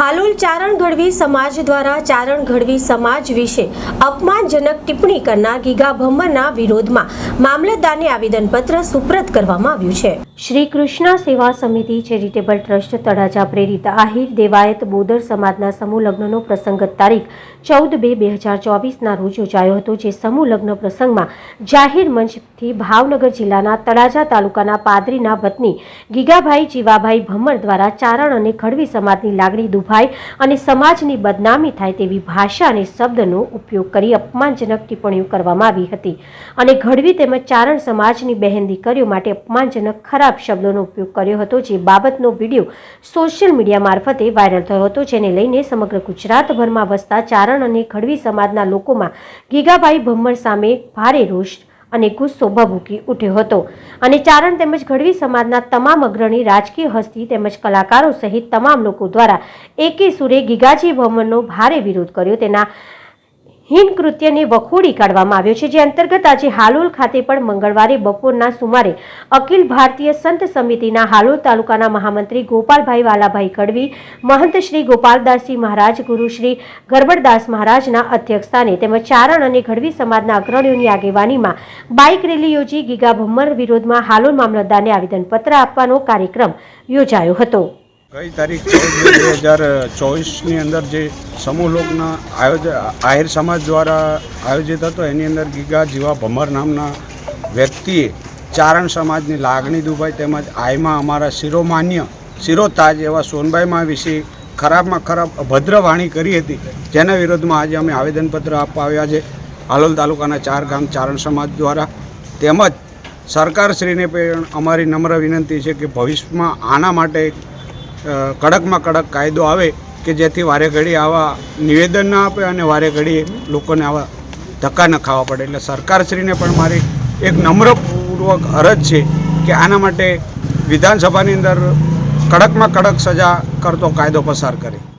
હાલોલ ચારણ ઘડવી સમાજ દ્વારા ચારણ ઘડવી સમાજ વિશે અપમાનજનક ટિપ્પણી કરનાર ગીગા ભમ્મરના વિરોધમાં મામલતદારને આવેદનપત્ર સુપ્રત કરવામાં આવ્યું છે. શ્રી કૃષ્ણ સેવા સમિતિ ચેરિટેબલ ટ્રસ્ટ તળાજા પ્રેરિત આહિર દેવાયત બોદર સમાજના સમૂહ લગ્નનો પ્રસંગ તારીખ ચૌદ બે બે હજાર ચોવીસના રોજ યોજાયો હતો, જે સમૂહ લગ્ન પ્રસંગમાં જાહેર મંચથી ભાવનગર જિલ્લાના તળાજા તાલુકાના પાદરીના વતની ગીગાભાઈ જીવાભાઈ ભમ્મર દ્વારા ચારણ અને ઘડવી સમાજની લાગણી દુભાઈ અને સમાજની બદનામી થાય તેવી ભાષા અને શબ્દનો ઉપયોગ કરી અપમાનજનક ટિપ્પણીઓ કરવામાં આવી હતી. અને ઘડવી તેમજ ચારણ સમાજની બહેન દીકરીઓ માટે અપમાનજનક ખરાબ શબ્દોનો ઉપયોગ કર્યો હતો, જે બાબતનો વીડિયો સોશિયલ મીડિયા મારફતે વાયરલ થયો હતો, જેને લઈને સમગ્ર ગુજરાતભરમાં વસતા ચારણ અને ઘડવી સમાજના લોકોમાં ગીગાભાઈ ભમ્મર સામે ભારે રોષ અને ગુસ્સો ભભૂકી ઉઠ્યો હતો. અને ચારણ તેમજ ગઢવી સમાજના તમામ અગ્રણી રાજકીય હસ્તી તેમજ કલાકારો સહિત તમામ લોકો દ્વારા એકે સુરે ગીગાજી ભવનનો ભારે વિરોધ કર્યો. તેના હીન કૃત્યને વખોડી કાઢવામાં આવ્યો છે, જે અંતર્ગત આજે હાલોલ ખાતે પણ મંગળવારે બપોરના સુમારે અખિલ ભારતીય સંત સમિતિના હાલોલ તાલુકાના મહામંત્રી ગોપાલભાઈ વાલાભાઈ કડવી, મહંત શ્રી ગોપાલદાસજી મહારાજ, ગુરુ શ્રી ગરબડદાસ મહારાજના અધ્યક્ષસ્થાને તેમજ ચારણ અને ઘડવી સમાજના અગ્રણીઓની આગેવાનીમાં બાઇક રેલી યોજી ગીગા ભમ્મર વિરોધમાં હાલોલ મામલતદારને આવેદનપત્ર આપવાનો કાર્યક્રમ યોજાયો હતો. ગઈ તારીખ ચૌદ બે હજાર ચોવીસની અંદર જે સમૂહ લોકના આયોજન આહિર સમાજ દ્વારા આયોજિત હતો, એની અંદર ગીગા જીવા ભમર નામના વ્યક્તિએ ચારણ સમાજની લાગણી દુભાઈ તેમજ આયમાં અમારા શિરોમાન્ય, શિરોતાજ એવા સોનભાઈમાં વિશે ખરાબમાં ખરાબ અભદ્ર વાણી કરી હતી. જેના વિરોધમાં આજે અમે આવેદનપત્ર આપવા આવ્યા છે. હાલોલ તાલુકાના ચાર ગામ ચારણ સમાજ દ્વારા. તેમજ સરકારશ્રીને પણ અમારી નમ્ર વિનંતી છે કે ભવિષ્યમાં આના માટે કડકમાં કડક કાયદો આવે કે જેથી વારે ઘડી આવા નિવેદન ના આપે અને વારે ઘડી લોકોને આવા ધક્કા ન ખાવા પડે. એટલે સરકારશ્રીને પણ મારી એક નમ્રપૂર્વક અરજ છે કે આના માટે વિધાનસભાની અંદર કડકમાં કડક સજા કરતો કાયદો પસાર કરે.